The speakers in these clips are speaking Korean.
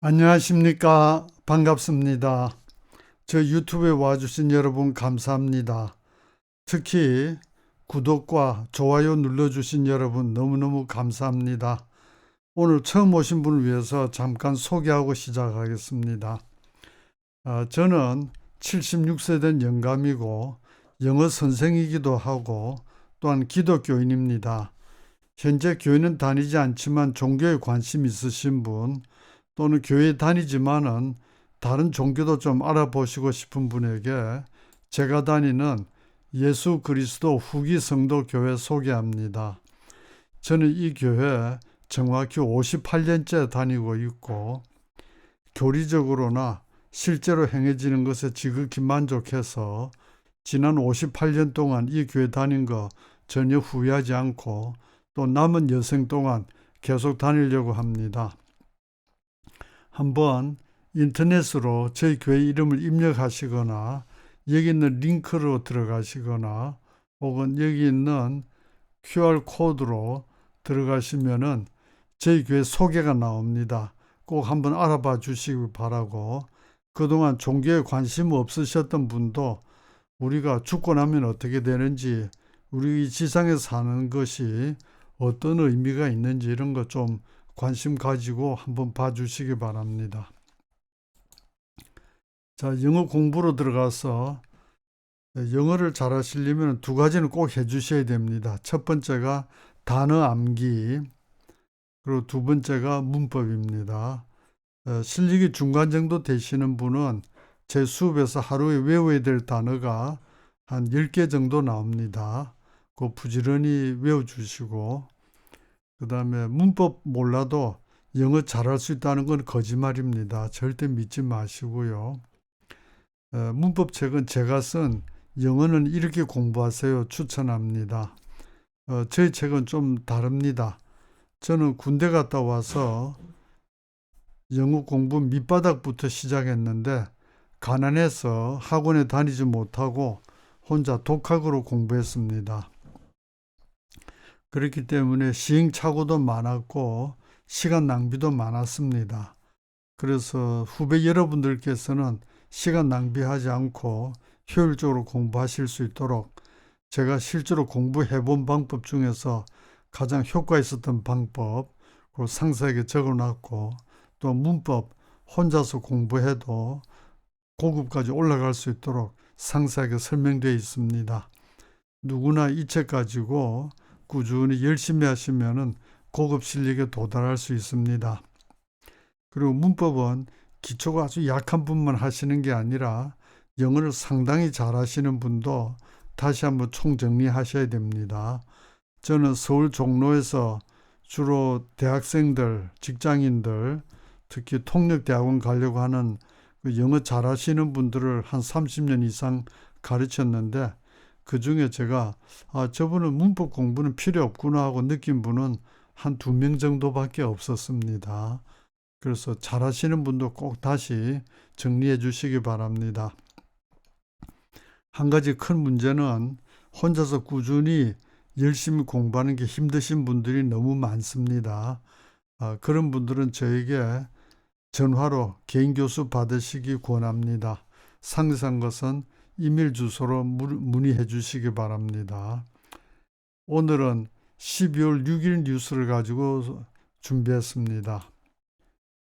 안녕하십니까. 반갑습니다. 저 유튜브에 와주신 여러분 감사합니다. 특히 구독과 좋아요 눌러주신 여러분 너무너무 감사합니다. 오늘 처음 오신 분을 위해서 잠깐 소개하고 시작하겠습니다. 아, 저는 76세 된 영감이고 영어 선생이기도 하고 또한 기독교인입니다. 현재 교회는 다니지 않지만 종교에 관심 있으신 분 또는 교회 다니지만은 다른 종교도 좀 알아보시고 싶은 분에게 제가 다니는 예수 그리스도 후기 성도 교회 소개합니다. 저는 이 교회 정확히 58년째 다니고 있고 교리적으로나 실제로 행해지는 것에 지극히 만족해서 지난 58년 동안 이 교회 다닌 거 전혀 후회하지 않고 또 남은 여생 동안 계속 다니려고 합니다. 한번 인터넷으로 저희 교회 이름을 입력하시거나 여기 있는 링크로 들어가시거나 혹은 여기 있는 QR 코드로 들어가시면은 저희 교회 소개가 나옵니다. 꼭 한번 알아봐 주시기 바라고 그동안 종교에 관심 없으셨던 분도 우리가 죽고 나면 어떻게 되는지 우리 지상에 사는 것이 어떤 의미가 있는지 이런 거좀 관심 가지고 한번 봐주시기 바랍니다. 자, 영어 공부로 들어가서 영어를 잘 하시려면 두 가지는 꼭 해주셔야 됩니다. 첫 번째가 단어 암기, 그리고 두 번째가 문법입니다. 어, 실력이 중간 정도 되시는 분은 제 수업에서 하루에 외워야 될 단어가 한 10개 정도 나옵니다. 그 부지런히 외워주시고 그 다음에 문법 몰라도 영어 잘할 수 있다는 건 거짓말입니다. 절대 믿지 마시고요. 어, 문법 책은 제가 쓴 영어는 이렇게 공부하세요 추천합니다. 어, 저희 책은 좀 다릅니다. 저는 군대 갔다 와서 영어 공부 밑바닥부터 시작했는데 가난해서 학원에 다니지 못하고 혼자 독학으로 공부했습니다. 그렇기 때문에 시행착오도 많았고 시간 낭비도 많았습니다. 그래서 후배 여러분들께서는 시간 낭비하지 않고 효율적으로 공부하실 수 있도록 제가 실제로 공부해 본 방법 중에서 가장 효과 있었던 방법 그 상세하게 적어 놨고 또 문법 혼자서 공부해도 고급까지 올라갈 수 있도록 상세하게 설명되어 있습니다. 누구나 이 책 가지고 꾸준히 열심히 하시면은 고급 실력에 도달할 수 있습니다. 그리고 문법은 기초가 아주 약한 분만 하시는 게 아니라 영어를 상당히 잘 하시는 분도 다시 한번 총정리하셔야 됩니다. 저는 서울 종로에서 주로 대학생들, 직장인들, 특히 통역대학원 가려고 하는 그 영어 잘 하시는 분들을 한 30년 이상 가르쳤는데 그 중에 제가 아, 저분은 문법 공부는 필요 없구나 하고 느낀 분은 한 두 명 정도밖에 없었습니다. 그래서 잘하시는 분도 꼭 다시 정리해 주시기 바랍니다. 한 가지 큰 문제는 혼자서 꾸준히 열심히 공부하는 게 힘드신 분들이 너무 많습니다. 아, 그런 분들은 저에게 전화로 개인 교수 받으시기 권합니다. 상세한 것은 이메일 주소로 문의해 주시기 바랍니다. 오늘은 12월 6일 뉴스를 가지고 준비했습니다.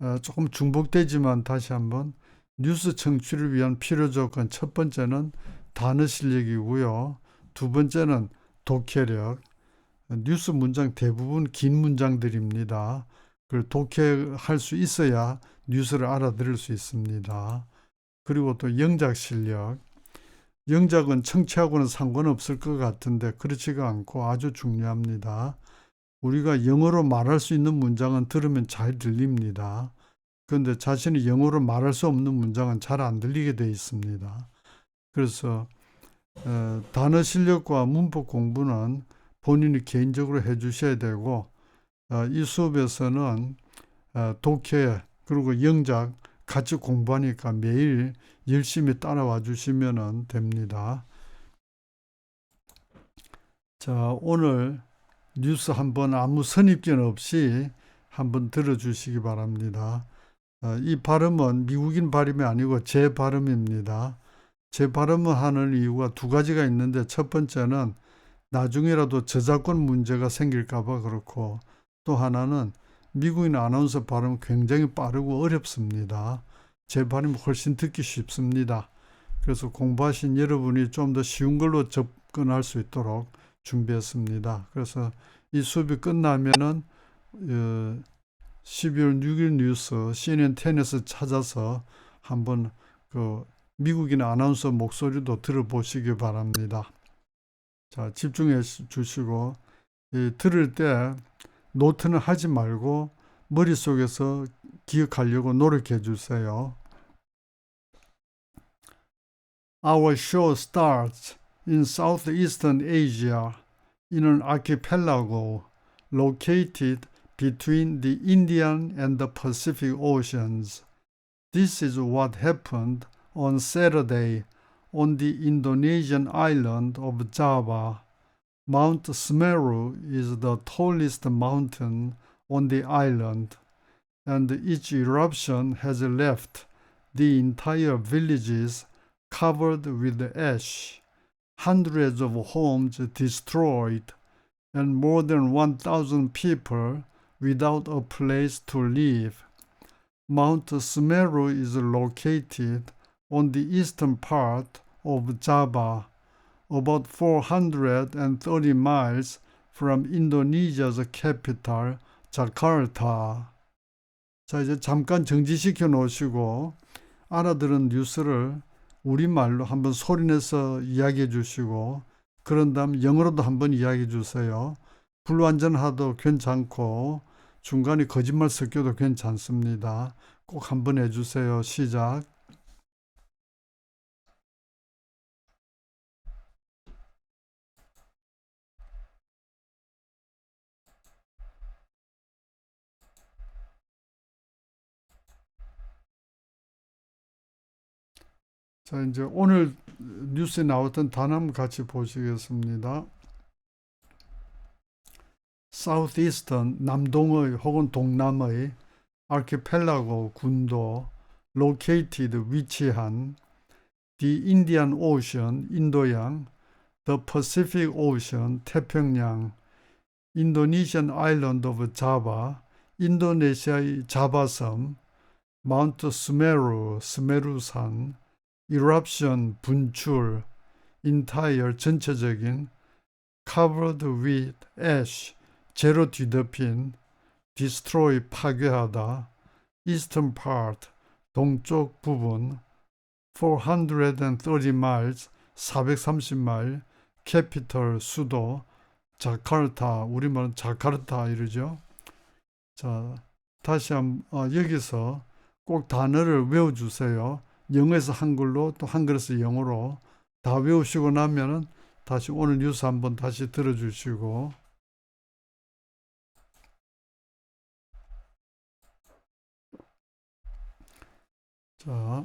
어, 조금 중복되지만 다시 한번 뉴스 청취를 위한 필요 조건 첫 번째는 단어 실력이고요. 두 번째는 독해력. 뉴스 문장 대부분 긴 문장들입니다. 그걸 독해할 수 있어야 뉴스를 알아들을 수 있습니다. 그리고 또 영작 실력. 영작은 청취하고는 상관없을 것 같은데 그렇지가 않고 아주 중요합니다. 우리가 영어로 말할 수 있는 문장은 들으면 잘 들립니다. 그런데 자신이 영어로 말할 수 없는 문장은 잘 안 들리게 되어 있습니다. 그래서 어, 단어 실력과 문법 공부는 본인이 개인적으로 해 주셔야 되고 어, 이 수업에서는 어, 독해 그리고 영작 같이 공부하니까 매일 열심히 따라와 주시면 됩니다. 자, 오늘 뉴스 한번 아무 선입견 없이 한번 들어주시기 바랍니다. 어, 이 발음은 미국인 발음이 아니고 제 발음입니다. 제 발음을 하는 이유가 두 가지가 있는데 첫 번째는 나중에라도 저작권 문제가 생길까봐 그렇고 또 하나는 미국인 아나운서 발음은 굉장히 빠르고 어렵습니다. 제 발음이 훨씬 듣기 쉽습니다. 그래서 공부하신 여러분이 좀 더 쉬운 걸로 접근할 수 있도록 준비했습니다. 그래서 이 수업이 끝나면은 어, 12월 6일 뉴스 CNN 10에서 찾아서 한번 그 미국인 아나운서 목소리도 들어보시기 바랍니다. 자, 집중해 주시고 이, 들을 때 노트는 하지 말고 머릿속에서 기억하려고 노력해 주세요. Our show starts in Southeastern Asia in an archipelago located between the Indian and the Pacific Oceans. This is what happened on Saturday on the Indonesian island of Java. Mount Semeru is the tallest mountain on the island, and each eruption has left the entire villages covered with ash, hundreds of homes destroyed, and more than 1,000 people without a place to live. Mount Semeru is located on the eastern part of Java, about 430 miles from Indonesia's capital, Jakarta. 자, 이제 잠깐 정지시켜 놓으시고 알아들은 뉴스를 우리말로 한번 소리내서 이야기해 주시고 그런 다음 영어로도 한번 이야기해 주세요. 불완전하도 괜찮고 중간에 거짓말 섞여도 괜찮습니다. 꼭 한번 해주세요. 시작. 자, 이제 오늘 뉴스에 나왔던 단어 같이 보시겠습니다. Southeastern 남동의 혹은 동남의 archipelago 군도 located 위치한 the Indian Ocean 인도양 the Pacific Ocean 태평양 Indonesian island of Java 인도네시아의 자바섬 마운트 스메루 스메루산 eruption 분출 entire 전체적인 covered with ash 제로 뒤덮인 destroy 파괴하다 eastern part 동쪽 부분 430 miles 430마일 capital 수도 자카르타 우리말은 자카르타 이러죠. 자 다시 한 어, 여기서 꼭 단어를 외워주세요. 영어에서 한글로 또 한글에서 영어로 다 외우시고 나면은 다시 오늘 뉴스 한번 다시 들어주시고 자,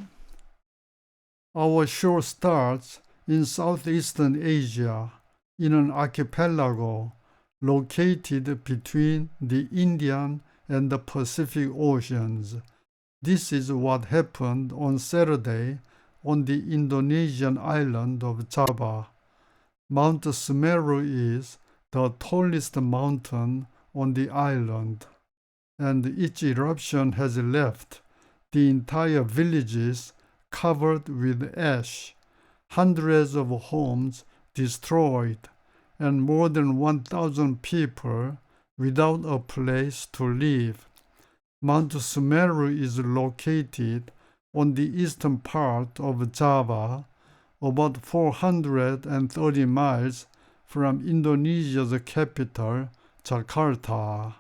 our show starts in southeastern Asia in an archipelago located between the Indian and the Pacific Oceans. This is what happened on Saturday on the Indonesian island of Java. Mount Semeru is the tallest mountain on the island, and each eruption has left the entire villages covered with ash, hundreds of homes destroyed, and more than 1,000 people without a place to live. Mount Sumeru is located on the eastern part of Java, about 430 miles from Indonesia's capital, Jakarta.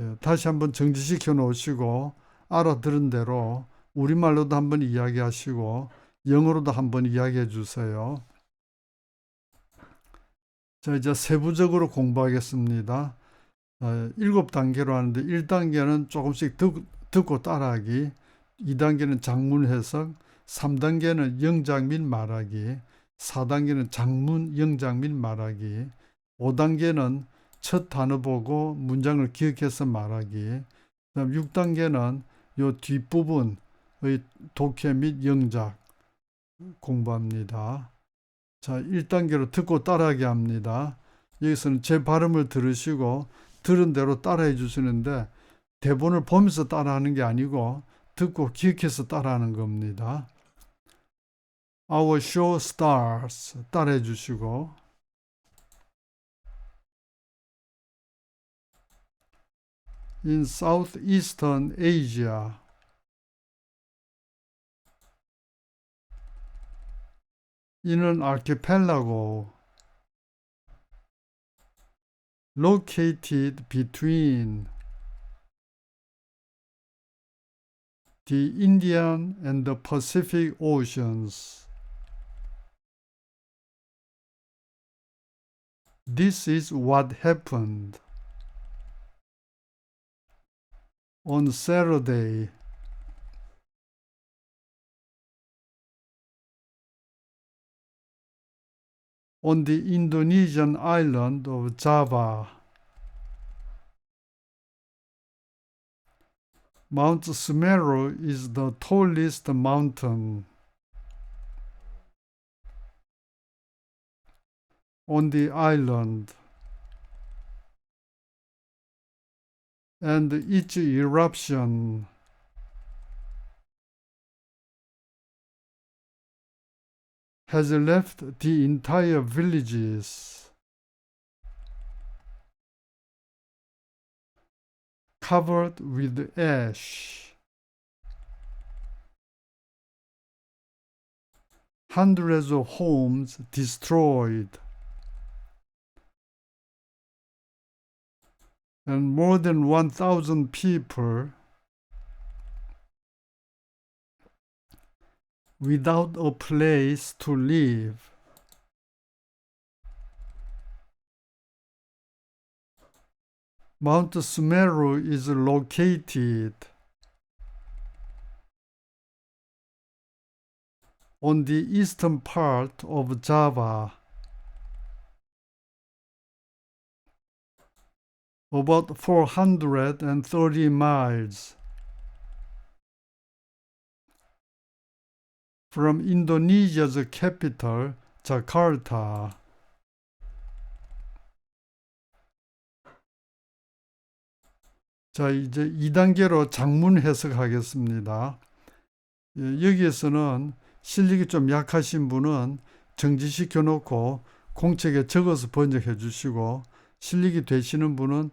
예, 다시 한번 정지시켜 놓으시고 알아들은 대로 우리말로도 한번 이야기하시고 영어로도 한번 이야기해 주세요. 자, 이제 세부적으로 공부하겠습니다. 어, 일곱 단계로 하는데 1단계는 조금씩 듣, 듣고 따라하기, 2단계는 장문 해석, 3단계는 영작 및 말하기, 4단계는 장문, 영작 및 말하기, 5단계는 첫 단어 보고 문장을 기억해서 말하기, 그다음 6단계는 요 뒷부분의 독해 및 영작 공부합니다. 자, 1단계로 듣고 따라하게 합니다. 여기서는 제 발음을 들으시고 들은 대로 따라해 주시는데 대본을 보면서 따라하는 게 아니고 듣고 기억해서 따라하는 겁니다. Our show starts 따라해 주시고 In Southeastern Asia an archipelago located between the Indian and the Pacific Oceans. This is what happened on Saturday, on the Indonesian island of Java. Mount Semeru is the tallest mountain on the island, and each eruption has left the entire villages covered with ash. Hundreds of homes destroyed, and more than 1,000 people without a place to live. Mount Sumeru is located on the eastern part of Java, about 430 miles from Indonesia's capital, Jakarta. 자, 이제 2단계로 장문 해석하겠습니다. 예, 여기에서는 실력이 좀 약하신 분은 정지시켜 놓고 공책에 적어서 번역해 주시고 실력이 되시는 분은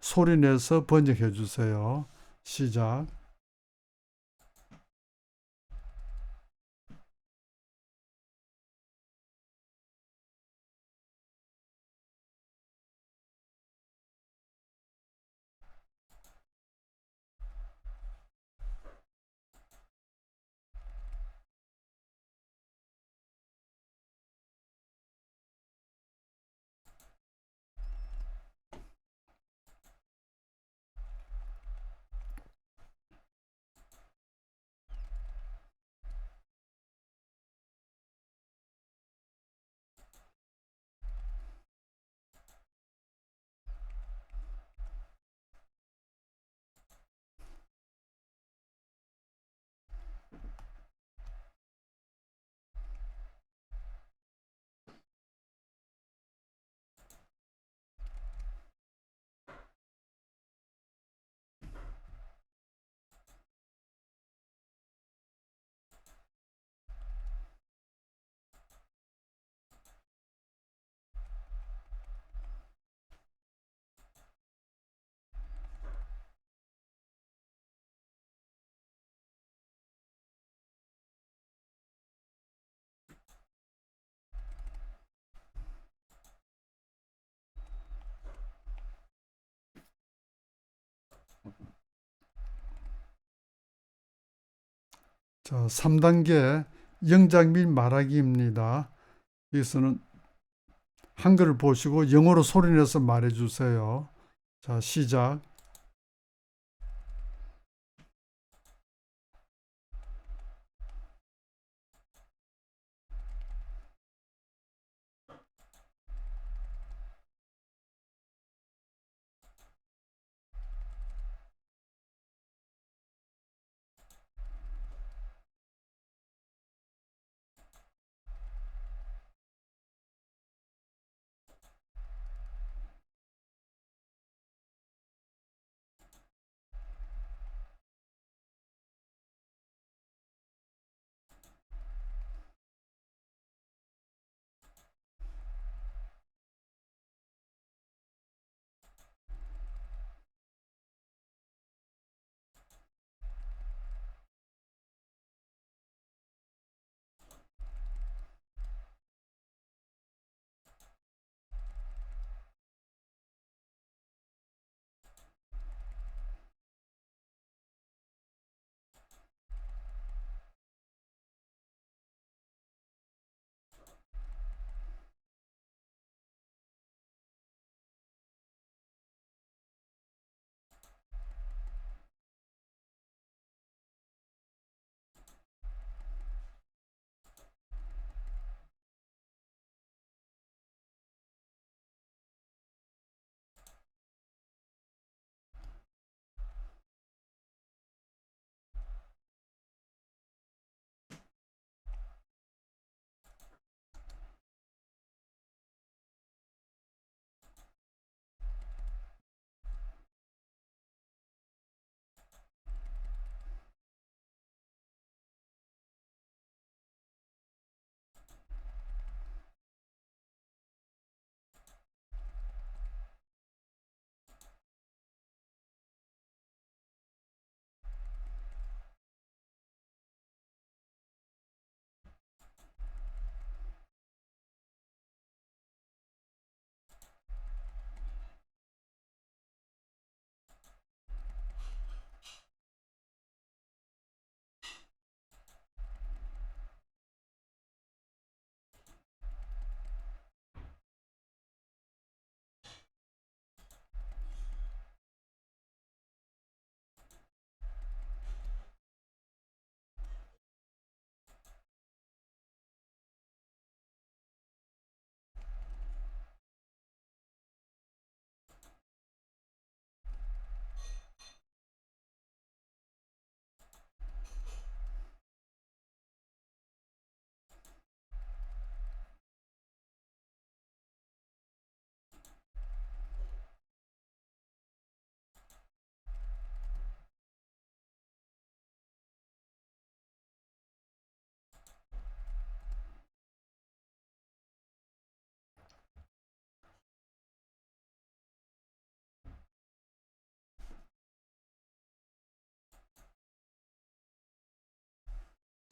소리 내서 번역해 주세요. 시작. 자, 3단계 영작 및 말하기입니다. 여기서는 한글을 보시고 영어로 소리내서 말해 주세요. 자, 시작.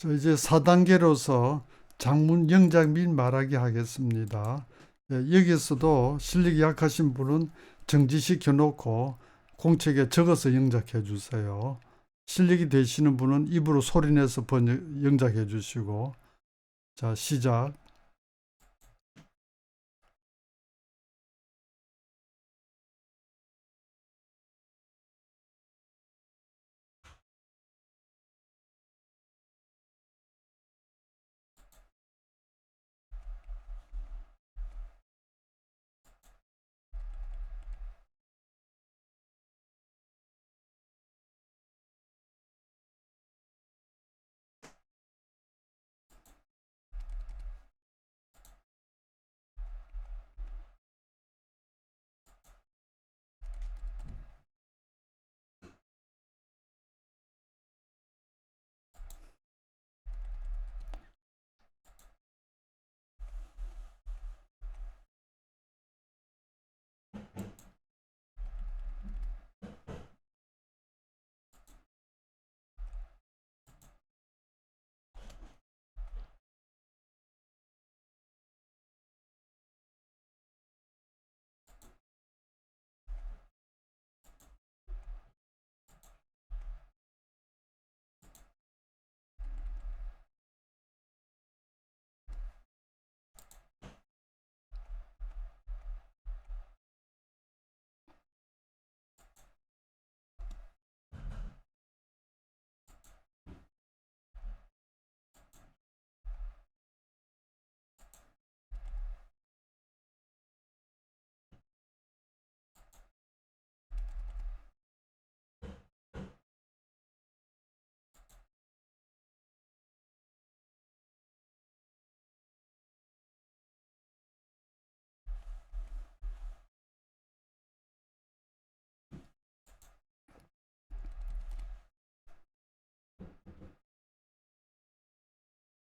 자, 이제 4단계로서 장문 영작 및 말하기 하겠습니다. 예, 여기서도 실력이 약하신 분은 정지시켜 놓고 공책에 적어서 영작해 주세요. 실력이 되시는 분은 입으로 소리내서 번역, 영작해 주시고 자 시작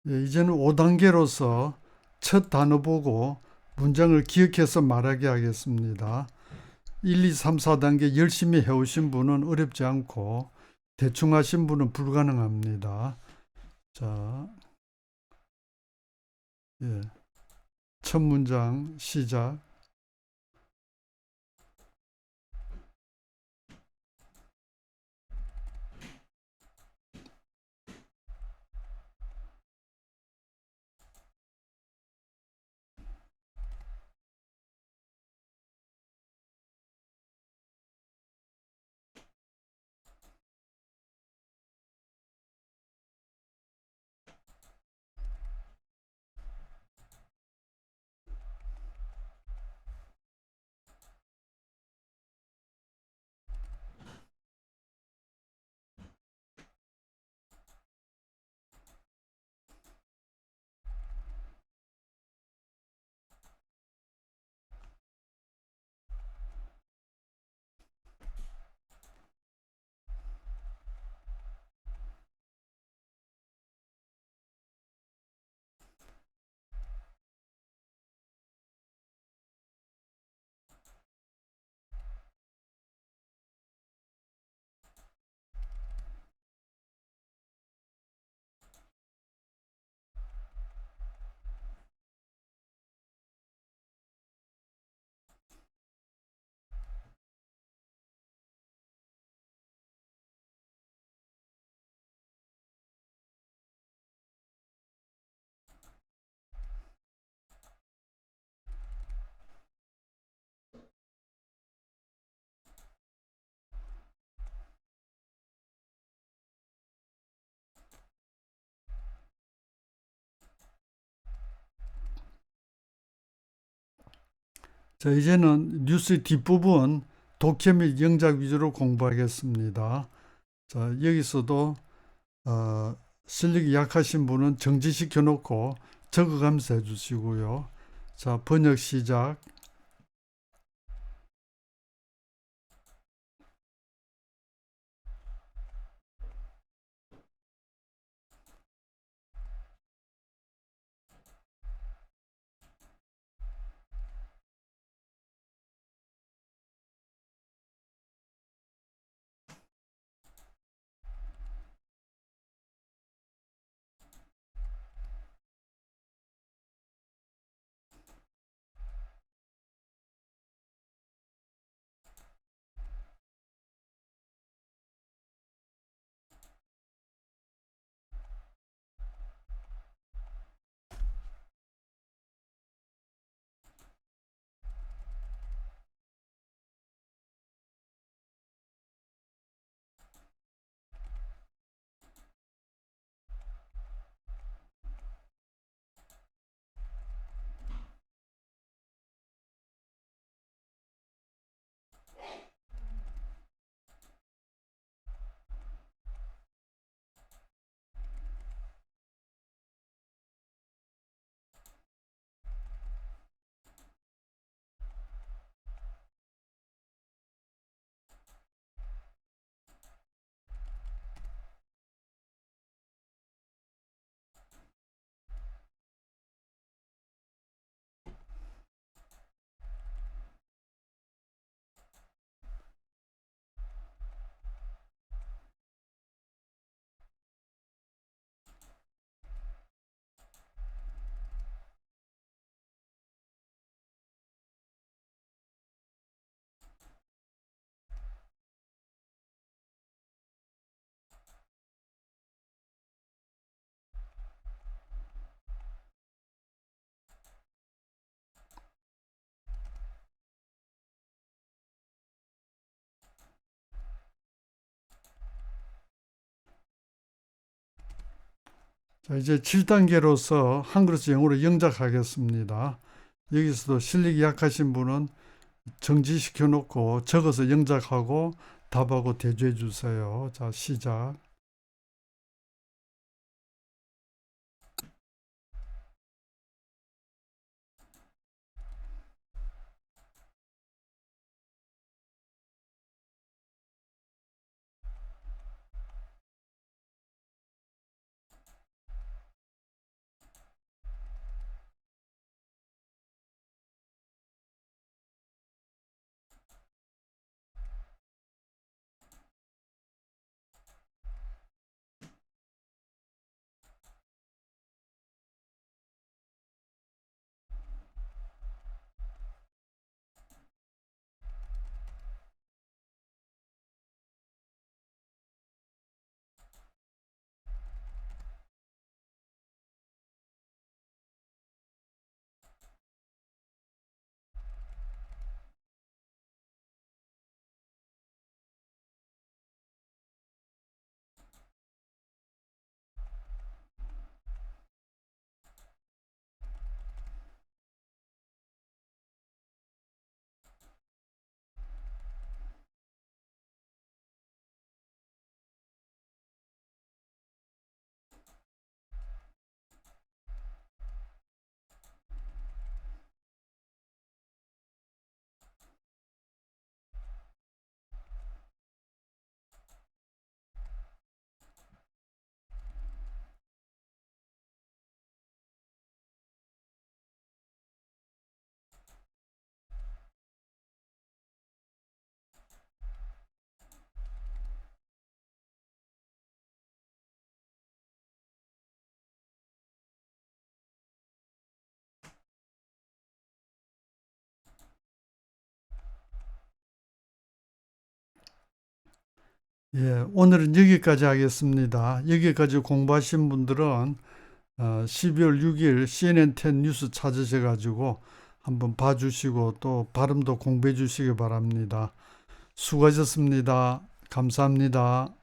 이제는 5단계로서 첫 단어 보고 문장을 기억해서 말하게 하겠습니다. 1, 2, 3, 4단계 열심히 해오신 분은 어렵지 않고 대충 하신 분은 불가능합니다. 자, 예. 첫 문장 시작. 자, 이제는 뉴스 뒷부분 독해 및 영작 위주로 공부하겠습니다. 자, 여기서도 어, 실력이 약하신 분은 정지시켜 놓고 적어가면서 해주시고요. 자, 번역 시작. 자, 이제 7단계로서 한글에서 영어로 영작하겠습니다. 여기서도 실력이 약하신 분은 정지시켜 놓고 적어서 영작하고 답하고 대조해 주세요. 자, 시작. 예, 오늘은 여기까지 하겠습니다. 여기까지 공부하신 분들은 어, 12월 6일 CNN10 뉴스 찾으셔가지고 한번 봐주시고 또 발음도 공부해 주시기 바랍니다. 수고하셨습니다. 감사합니다.